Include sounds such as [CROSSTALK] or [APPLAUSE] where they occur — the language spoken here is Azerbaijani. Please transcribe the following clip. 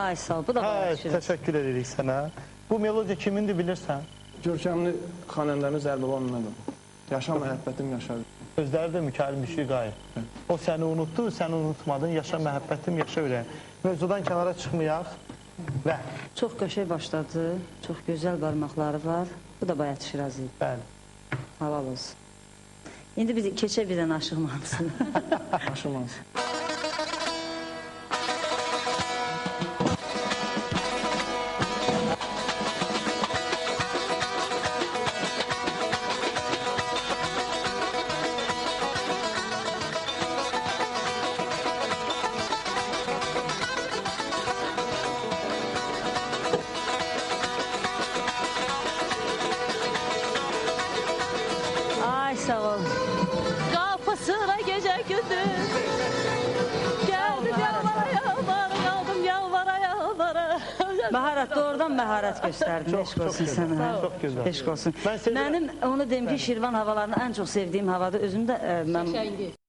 Ay sağ ol. Bu da Hə, düşür. təşəkkür edirik sənə. Bu melodiya kimindir bilirsən? Görkəmli xanəndəmiz Ərdoğan Məmmədov. Yaşa məhəbbətim yaşa. Özləri də Mikail Müşiqayev. O səni unutdu, sən unutmadın. Yaşa məhəbbətim, yaşa ürəyim. Mövzudan kənara çıxmayaq və Çox qəşəng başladı. Çox gözəl barmaqları var. Bu da Bayat Şirazi. bəli. Halal olsun. İndi biz keçə bir dənə aşıq mahnısına. [LAUGHS] Aşılmaz. sağ ol. Kapısına gece gündüz. Geldim yalvara yalvara, kaldım yalvara yalvara. [LAUGHS] Baharat doğrudan baharat gösterdin. Çok, Eşk çok olsun güzel. sana. ha. Çok güzel. Eşk olsun. Ben seni- Benim onu deyim ki Şirvan havalarını en çok sevdiğim havada özümdə mən e, Şengi.